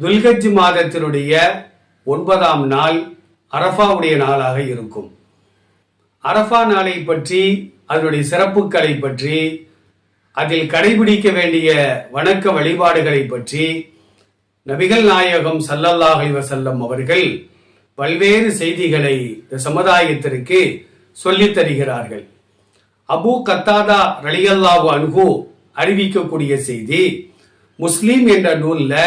துல்கஜ் மாதத்தினுடைய ஒன்பதாம் நாள் அரஃபாவுடைய நாளாக இருக்கும். அரஃபா நாளை பற்றி அதனுடைய சிறப்புகளை பற்றி அதில் கடைபிடிக்க வேண்டிய வணக்க வழிபாடுகளை பற்றி நபிகள் நாயகம் சல்லல்லாஹி வசல்லம் அவர்கள் பல்வேறு செய்திகளை இந்த சமுதாயத்திற்கு சொல்லித் தருகிறார்கள். அபு கத்தாதா ரலியல்லாஹு அன்ஹு அறிவிக்கக்கூடிய செய்தி முஸ்லீம் என்ற நூலில்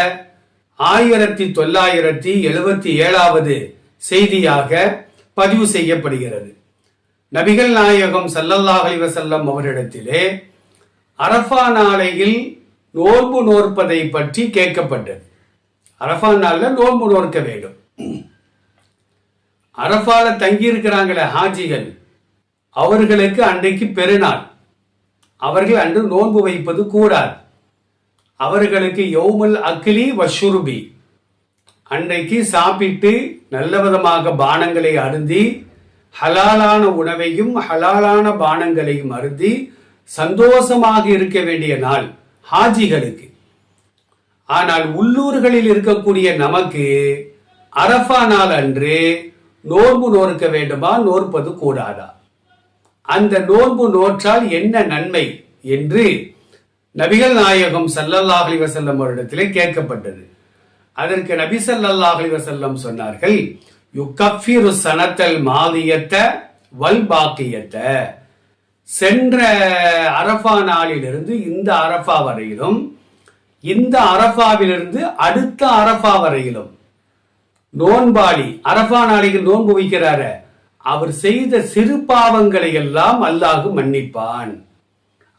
ஆயிரத்தி தொள்ளாயிரத்தி எழுபத்தி ஏழாவது செய்தியாக பதிவு செய்யப்படுகிறது. நபிகள் நாயகம் ஸல்லல்லாஹு அலைஹி அவரிடத்திலே அரஃபா நாளையில் நோன்பு நோற்பதை பற்றி கேட்கப்பட்டது. அரஃபா நாளில் நோன்பு நோற்க வேண்டும். அரஃபால தங்கியிருக்கிறாங்களே ஹாஜிகள் அவர்களுக்கு அன்றைக்கு பெருநாள். அவர்கள் அன்று நோன்பு வைப்பது கூடாது. அவர்களுக்கு யோமல் அக்லி வஷுருபி அன்றைக்கு சாப்பிட்டு நல்ல விதமாக பானங்களை அருந்தி ஹலாலான உணவையும் ஹலாலான பானங்களையும் அருந்தி சந்தோஷமாக இருக்க வேண்டிய நாள் ஹாஜிகளுக்கு. ஆனால் உள்ளூர்களில் இருக்கக்கூடிய நமக்கு அரஃபா நாள் அன்று நோன்பு நோற்க வேண்டுமா? நோற்பது கூடாதா? அந்த நோன்பு நோற்றால் என்ன நன்மை என்று நபிகள் நாயகம் ஸல்லல்லாஹு அலைஹி வஸல்லம் அவரிடத்திலே கேட்கப்பட்டது. அதற்கு நபி ஸல்லல்லாஹு அலைஹி சொன்னார்கள் யுகஃபிரு சனத்தல் மாலியத்த வல் பாக்கியத்த. சென்ற அரஃபா நாளிலிருந்து இந்த அரஃபா வரையிலும் இந்த அரஃபாவிலிருந்து அடுத்த அரஃபா வரையிலும் நோன்பாளி அரஃபா நாளைக்கு நோன்பு வைக்கிறார அவர் செய்த சிறு பாவங்களை எல்லாம் அல்லாஹு மன்னிப்பான்.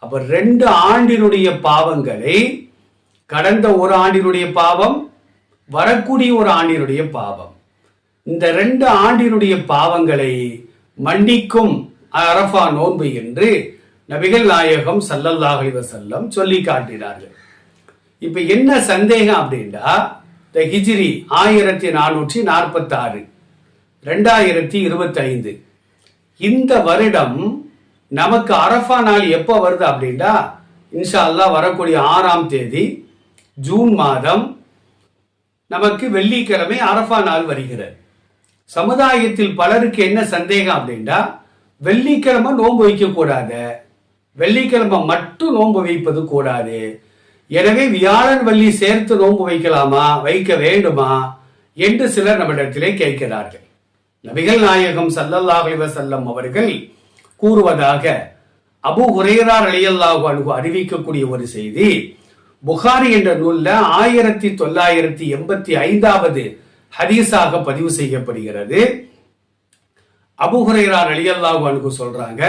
அப்ப ரெண்டு ஆண்டினுடைய பாவங்களை கடந்த ஒரு ஆண்டினுடைய பாவம் வரக்கூடிய ஒரு ஆண்டினுடைய பாவம். இந்த ரெண்டு ஆண்டினுடைய பாவங்களை மன்னிக்கும் அரஃபா நோன்பு என்று நபிகள் நாயகம் ஸல்லல்லாஹு அலைஹி சொல்லி காட்டினார்கள். இப்ப என்ன சந்தேகம் அப்படின்னா இந்த ஹிஜிரி ஆயிரத்தி நானூற்றி நாற்பத்தி ஆறு ரெண்டாயிரத்தி இருபத்தி ஐந்து இந்த வருடம் நமக்கு அரஃபா நாள் எப்போ வருது அப்படின்னா இன்ஷா அல்லாஹ் வரக்கூடிய ஆறாம் தேதி ஜூன் மாதம் நமக்கு வெள்ளிக்கிழமை அரஃபா நாள் வருகிறது. சமுதாயத்தில் பலருக்கு என்ன சந்தேகம் அப்படின்னா வெள்ளிக்கிழமை நோன்பு வைக்கக்கூடாது. வெள்ளிக்கிழமை மட்டும் நோன்பு வைப்பது கூடாது. எனவே வியாழன் வள்ளி சேர்த்து நோன்பு வைக்கலாமா? வைக்க வேண்டுமா? என்று சிலர் நம்மிடத்திலே கேட்கிறார்கள். நபிகள் நாயகம் ஸல்லல்லாஹு அலைஹி அவர்கள் கூறுவதாக அபு உரையரார் ரலியல்லாஹு அனுகு அறிவிக்கக்கூடிய ஒரு செய்தி. புகாரி என்ற நூலில் ஆயிரத்தி தொள்ளாயிரத்தி எண்பத்தி ஐந்தாவது ஹதீஸாக பதிவு செய்யப்படுகிறது. அபு ஹுரைரா ரலியல்லாஹு அன்ஹு சொல்றாங்க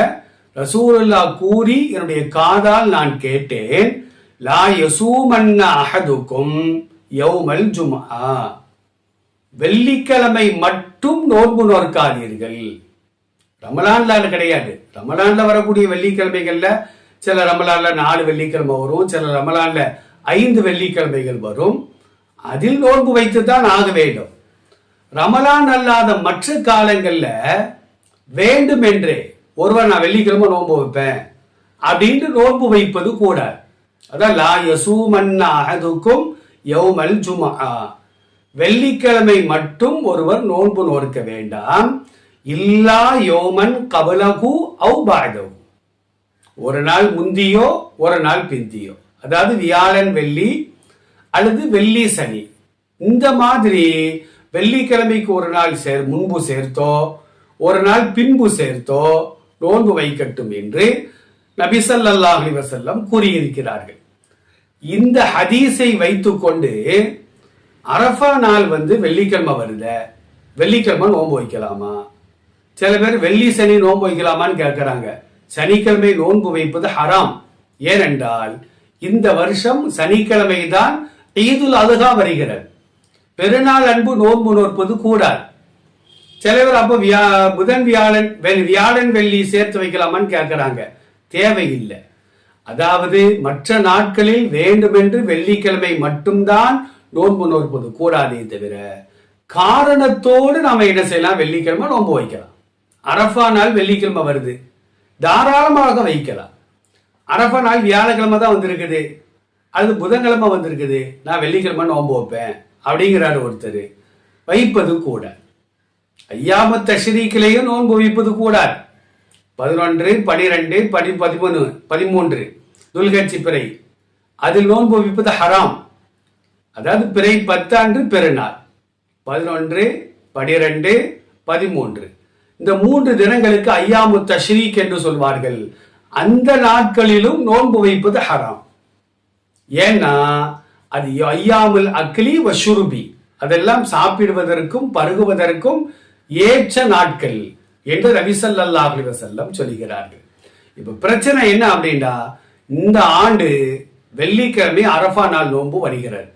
ரசூலுல்லாஹ் கூறி என்னுடைய காதால் நான் கேட்டேன். லா யசூமன்ன அஹதுக்கும் யௌமல் ஜும்ஆ. வெள்ளிக்கிழமை மட்டும் நோன்பு நோற்காதீர்கள். ரமலான்ல கிடையாது. ரமலான்ல வரக்கூடிய வெள்ளிக்கிழமைகள்ல சில ரமலான்ல நாலு வெள்ளிக்கிழமை வரும் சில ரமலான்ல ஐந்து வெள்ளிக்கிழமைகள் வரும். அதில் நோன்பு வைத்து தான் ஆக வேண்டும். ரமலான் அல்லாத மற்ற காலங்கள்ல வேண்டுமென்றே ஒருவர் நான் வெள்ளிக்கிழமை நோன்பு வைப்பேன் அப்படின்ட்டு நோன்பு வைப்பது கூடாது அதான் லா யசூமன்ன யௌமல் ஜுமா வெள்ளிக்கிழமை மட்டும் ஒருவர் நோன்பு நோக்க வேண்டாம். இல்லா யோமன் கபலகு அவு பாதவு. ஒரு நாள் முந்தியோ ஒரு நாள் பிந்தியோ. அதாவது வியாழன் வெள்ளி அல்லது வெள்ளி சனி. இந்த மாதிரி வெள்ளிக்கிழமைக்கு ஒரு நாள் சேர் முன்பு சேர்த்தோ ஒரு நாள் பின்பு சேர்த்தோ நோன்பு வைக்கட்டும் என்று நபி அலிவசல்லம் கூறியிருக்கிறார்கள். இந்த ஹதீஸை வைத்துக்கொண்டு அரஃபா நாள் வந்து வெள்ளிக்கிழமை வருத. வெள்ளிக்கிழமை நோன்பு வைக்கலாமா? சில பேர் வெள்ளி சனி நோன்பு வைக்கலாமான்னு கேட்கறாங்க சனிக்கிழமை நோன்பு வைப்பது ஹராம். ஏனென்றால் இந்த வருஷம் சனிக்கிழமை தான் ஈதுல் அதுகா வருகிறது. பெருநாள் அன்பு நோன்பு நோற்பது கூடாது. சில பேர் அப்போ வியா புதன் வியாழன் வியாழன் வெள்ளி சேர்த்து வைக்கலாமான்னு கேட்குறாங்க தேவையில்லை. அதாவது மற்ற நாட்களில் வேண்டுமென்று வெள்ளிக்கிழமை மட்டும்தான் நோன்பு நோற்பது கூடாதே தவிர காரணத்தோடு நாம என்ன செய்யலாம்? வெள்ளிக்கிழமை நோன்பு வைக்கலாம். அரஃபா நாள் வெள்ளிக்கிழமை வருது. தாராளமாக வைக்கலாம். அரஃபா நாள் வியாழக்கிழமை தான் வந்திருக்குது. அது புதன்கிழமை வந்திருக்குது. நான் வெள்ளிக்கிழமை நோம்பு வைப்பேன் அப்படிங்கிறாரு ஒருத்தர். வைப்பது கூட. ஐயாம தஷ்ரீக்கிலேயும் நோன்பு வைப்பது கூடாது பதினொன்று பனிரெண்டு பனி பதிமூணு பதிமூன்று. துல்கட்சி பிறை. அதில் நோன்பு வைப்பது ஹராம். அதாவது பிறை பத்தாண்டு பெருநாள். பதினொன்று பனிரெண்டு பதிமூன்று. இந்த மூன்று தினங்களுக்கு ஐயாமு தஷ்ரீக் என்று சொல்வார்கள். அந்த நாட்களிலும் நோன்பு வைப்பது ஹராம். ஏன்னா அது ஐயாமுல் அக்லி வஷுருபி அதெல்லாம் சாப்பிடுவதற்கும் பருகுவதற்கும் ஏற்ற நாட்கள் என்று ரவிசல்லா அலி சொல்கிறார்கள். சொல்லுகிறார்கள் இப்ப பிரச்சனை என்ன அப்படின்னா இந்த ஆண்டு வெள்ளிக்கிழமை அரஃபா நாள் நோன்பு வருகிறது.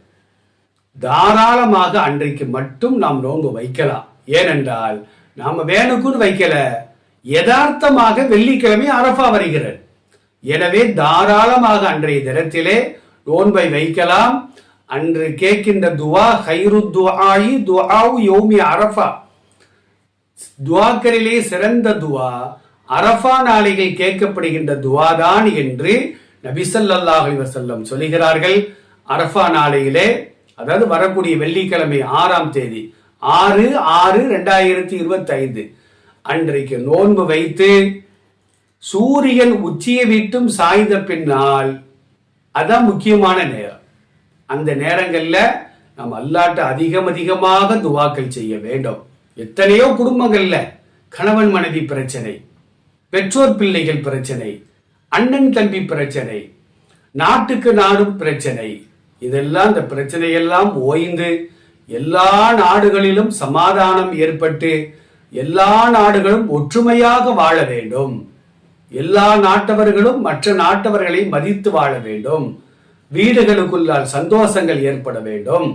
தாராளமாக அன்றைக்கு மட்டும் நாம் நோன்பு வைக்கலாம். ஏனென்றால் நாம வேணுக்குன்னு வைக்கல. யதார்த்தமாக வெள்ளிக்கிழமை அரஃபா வருகிறது. எனவே தாராளமாக அன்றைய தினத்திலே நோன்பை வைக்கலாம். அன்று கேட்கின்ற துவா ஹைரு துவாயி துவாவு யோமி அரஃபா. துவாக்களிலே சிறந்த துவா அரஃபா நாளிகள் கேட்கப்படுகின்ற துவாதான் என்று நபிசல்லாஹ் அலி வசல்லம் சொல்லுகிறார்கள். அரஃபா நாளையிலே அதாவது வரக்கூடிய வெள்ளிக்கிழமை ஆறாம் தேதி ஆறு ஆறு ரெண்டாயிரத்தி இருபத்தி ஐந்து அன்றைக்கு நோன்பு வைத்து சூரியன் உச்சியை விட்டும் சாய்ந்த பின்னால் அதான் முக்கியமான நேரம். அந்த நேரங்களில் நம்ம அல்லாட்ட அதிகம் அதிகமாக துவாக்கள் செய்ய வேண்டும். எத்தனையோ குடும்பங்கள்ல கணவன் மனைவி பிரச்சனை பெற்றோர் பிள்ளைகள் பிரச்சனை அண்ணன் தம்பி பிரச்சனை நாட்டுக்கு நாடும் பிரச்சனை. இதெல்லாம் இந்த பிரச்சனையெல்லாம் ஓய்ந்து எல்லா நாடுகளிலும் சமாதானம் ஏற்பட்டு எல்லா நாடுகளும் ஒற்றுமையாக வாழ வேண்டும். எல்லா நாட்டவர்களும் மற்ற நாட்டவர்களை மதித்து வாழ வேண்டும். வீடுகளுக்குள்ளால் சந்தோஷங்கள் ஏற்பட வேண்டும்.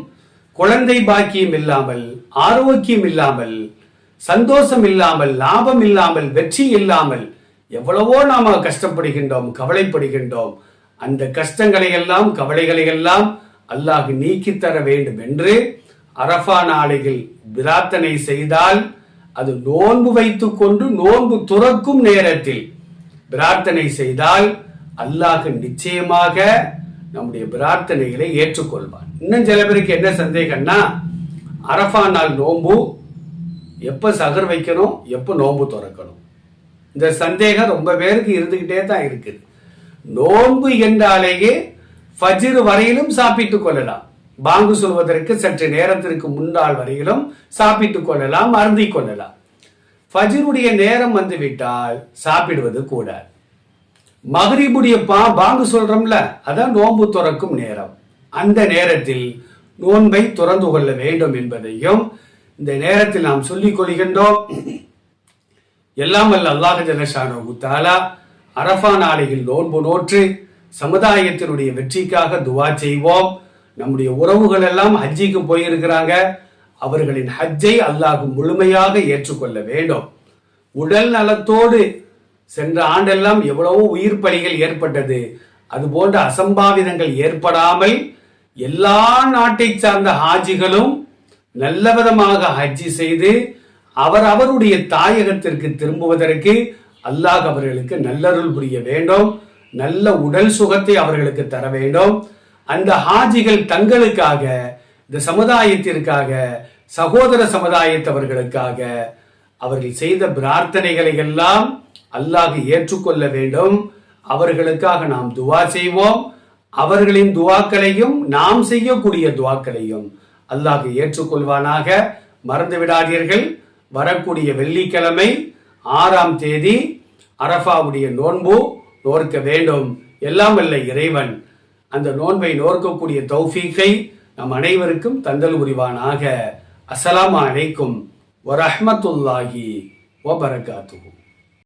குழந்தை பாக்கியம் இல்லாமல் ஆரோக்கியம் இல்லாமல் சந்தோஷம் இல்லாமல் லாபம் இல்லாமல் வெற்றி இல்லாமல் எவ்வளவோ நாம கஷ்டப்படுகின்றோம் கவலைப்படுகின்றோம். அந்த கஷ்டங்களை எல்லாம் கவலைகளை எல்லாம் அல்லாஹ் நீக்கித்தர வேண்டும் என்று அரஃபா நாளையில் பிரார்த்தனை செய்தால் அது நோன்பு வைத்துக் கொண்டு நோன்பு துறக்கும் நேரத்தில் பிரார்த்தனை செய்தால் அல்லாஹ் நிச்சயமாக நம்முடைய பிரார்த்தனைகளை ஏற்றுக்கொள்வார் இன்னும் சில பேருக்கு என்ன சந்தேகம்னா அரஃபா நாள் நோன்பு எப்ப சகர் வைக்கணும் எப்ப நோன்பு திறக்கணும்? இந்த சந்தேகம் ரொம்ப பேருக்கு இருந்துகிட்டே தான் இருக்குது. நோன்பு என்றாலேயே ஃபஜிர் வரையிலும் சாப்பிட்டுக் கொள்ளலாம். பாங்கு சொல்வதற்கு சற்று நேரத்திற்கு முன்னால் வரையிலும் சாப்பிட்டுக் கொள்ளலாம் அருந்திக் கொள்ளலாம். ஃபஜருடைய நேரம் வந்துவிட்டால் சாப்பிடுவது கூடாது மகரீபுடைய பா பாங்கு சொல்றோம்ல அதான் நோன்பு துறக்கும் நேரம். அந்த நேரத்தில் நோன்பை துறந்து கொள்ள வேண்டும் என்பதையும் இந்த நேரத்தில் நாம் சொல்லிக் கொள்கின்றோம். எல்லாம் வல்ல அல்லாஹ் ஜலஷானோ தாலா அரஃபா நாளையில் நோன்பு நோற்று சமுதாயத்தினுடைய வெற்றிக்காக துவா செய்வோம். நம்முடைய உறவுகள் எல்லாம் ஹஜ்ஜிக்கு போயிருக்கிறாங்க. அவர்களின் ஹஜ்ஜை அல்லாஹ் முழுமையாக ஏற்றுக்கொள்ள வேண்டும். உடல் நலத்தோடு சென்ற ஆண்டெல்லாம் எவ்வளவோ உயிர் பலிகள் ஏற்பட்டது. அது போன்ற அசம்பாவிதங்கள் ஏற்படாமல் எல்லா நாட்டை சார்ந்த ஹாஜிகளும் நல்ல விதமாக ஹஜ்ஜி செய்து அவர் அவருடைய தாயகத்திற்கு திரும்புவதற்கு அல்லாஹ் அவர்களுக்கு நல்லருள் புரிய வேண்டும். நல்ல உடல் சுகத்தை அவர்களுக்கு தர வேண்டும். அந்த ஹாஜிகள் தங்களுக்காக இந்த சமுதாயத்திற்காக சகோதர சமுதாயத்தவர்களுக்காக அவர்கள் செய்த பிரார்த்தனைகளை எல்லாம் அல்லாஹ் ஏற்றுக்கொள்ள வேண்டும். அவர்களுக்காக நாம் துவா செய்வோம். அவர்களின் துவாக்களையும் நாம் செய்யக்கூடிய துவாக்களையும் அல்லாஹ் ஏற்றுக்கொள்வானாக. மறந்து விடாதீர்கள். வரக்கூடிய வெள்ளிக்கிழமை ஆறாம் தேதி அரஃபாவுடைய நோன்பு நோர்க்க வேண்டும். எல்லாம் வல்ல இறைவன் அந்த நோன்பை நோர்க்கக்கூடிய தௌஃபீக்கை நம் அனைவருக்கும் தந்தல் புரிவானாக. அஸ்ஸலாமு அலைக்கும் வரஹ்மத்துல்லாஹி வபரகாத்துஹு.